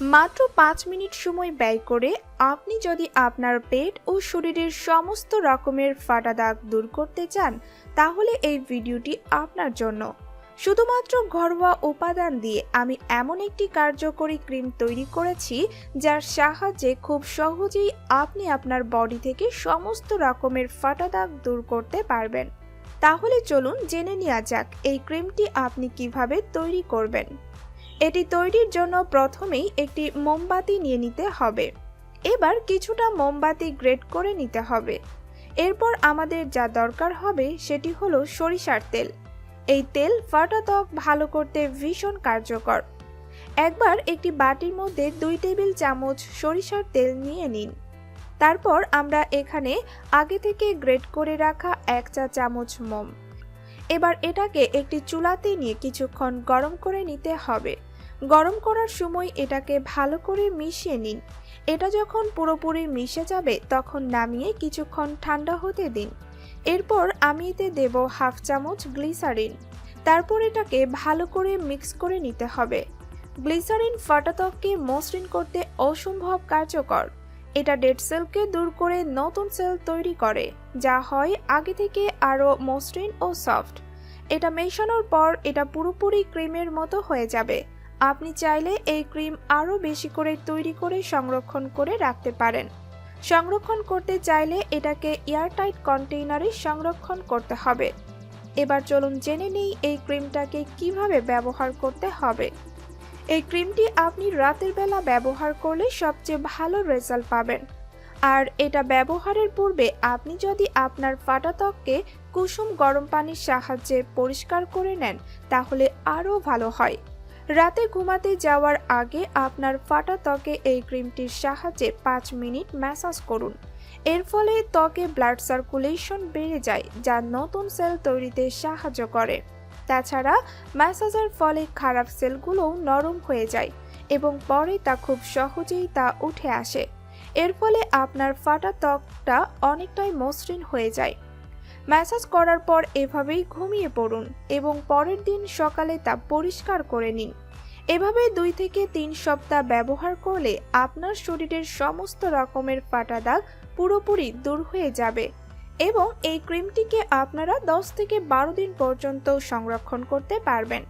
মাত্র পাঁচ মিনিট সময় ব্যয় করে আপনি যদি আপনার পেট ও শরীরের সমস্ত রকমের ফাটা দাগ দূর করতে চান, তাহলে এই ভিডিওটি আপনার জন্য। শুধুমাত্র ঘরোয়া উপাদান দিয়ে আমি এমন একটি কার্যকরী ক্রিম তৈরি করেছি, যার সাহায্যে খুব সহজেই আপনি আপনার বডি থেকে সমস্ত রকমের ফাটা দাগ দূর করতে পারবেন। তাহলে চলুন জেনে নেওয়া যাক এই ক্রিমটি আপনি কীভাবে তৈরি করবেন। এটি তৈরির জন্য প্রথমেই একটি মোমবাতি নিয়ে নিতে হবে। এবার কিছুটা মোমবাতি গ্রেড করে নিতে হবে। এরপর আমাদের যা দরকার হবে সেটি হলো সরিষার তেল। এই তেল ফাটা ত্বক ভালো করতে ভীষণ কার্যকর। একবার একটি বাটির মধ্যে দুই টেবিল চামচ সরিষার তেল নিয়ে নিন। তারপর আমরা এখানে আগে থেকে গ্রেড করে রাখা এক চা চামচ মোম। এবার এটাকে একটি চুলাতে নিয়ে কিছুক্ষণ গরম করে নিতে হবে। গরম করার সময় এটাকে ভালো করে মিশিয়ে নিন। এটা যখন পুরোপুরি মিশে যাবে, তখন নামিয়ে কিছুক্ষণ ঠান্ডা হতে দিন। এরপর আমি এতে দেব হাফ চামচ গ্লিসারিন। তারপর এটাকে ভালো করে মিক্স করে নিতে হবে। গ্লিসারিন ফাটা ত্বককে মসৃণ করতে অসম্ভব কার্যকর। এটা ডেড সেলকে দূর করে নতুন সেল তৈরি করে। যা হয় আগে থেকে আরও মসৃণ ও সফট। এটা মেশানোর পর এটা পুরোপুরি ক্রিমের মতো হয়ে যাবে। আপনি চাইলে এই ক্রিম আরও বেশি করে তৈরি করে সংরক্ষণ করে রাখতে পারেন। সংরক্ষণ করতে চাইলে এটাকে এয়ারটাইট কন্টেইনারে সংরক্ষণ করতে হবে। এবার চলুন জেনে নেই এই ক্রিমটাকে কীভাবে ব্যবহার করতে হবে। এই ক্রিমটি আপনি রাতের বেলা ব্যবহার করলে সবচেয়ে ভালো রেজাল্ট পাবেন। আর এটা ব্যবহারের পূর্বে আপনি যদি আপনার ফাটা ত্বককে কুসুম গরম পানির সাহায্যে পরিষ্কার করে নেন, তাহলে আরও ভালো হয়। রাতে ঘুমাতে যাওয়ার আগে আপনার ফাটা ত্বকে এই ক্রিমটির সাহায্যে পাঁচ মিনিট ম্যাসাজ করুন। এর ফলে ত্বকে ব্লাড সার্কুলেশন বেড়ে যায়, যা নতুন সেল তৈরিতে সাহায্য করে। তাছাড়া ম্যাসাজের ফলে খারাপ সেলগুলোও নরম হয়ে যায় এবং পরে তা খুব সহজেই তা উঠে আসে। এর ফলে আপনার ফাটা ত্বকটা অনেকটাই মসৃণ হয়ে যায়। ম্যাসাজ করার পর এভাবেই ঘুমিয়ে পড়ুন এবং পরের দিন সকালে তা পরিষ্কার করে নিন। এভাবে দুই থেকে তিন সপ্তাহ ব্যবহার করলে আপনার শরীরের সমস্ত রকমের ফাটা দাগ পুরোপুরি দূর হয়ে যাবে এবং এই ক্রিমটিকে আপনারা দশ থেকে বারো দিন পর্যন্ত সংরক্ষণ করতে পারবেন।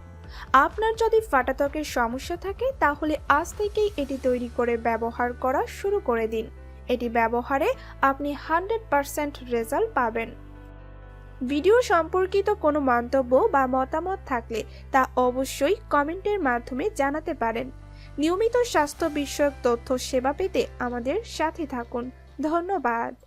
আপনার যদি ফাটা ত্বকের সমস্যা থাকে, তাহলে আজ থেকেই এটি তৈরি করে ব্যবহার করা শুরু করে দিন। এটি ব্যবহারে আপনি হান্ড্রেড পারসেন্ট রেজাল্ট পাবেন। ভিডিও সম্পর্কিত কোনো মন্তব্য বা মতামত থাকলে তা অবশ্যই কমেন্টের মাধ্যমে জানাতে পারেন। নিয়মিত স্বাস্থ্য বিষয়ক তথ্য সেবা পেতে আমাদের সাথে থাকুন। ধন্যবাদ।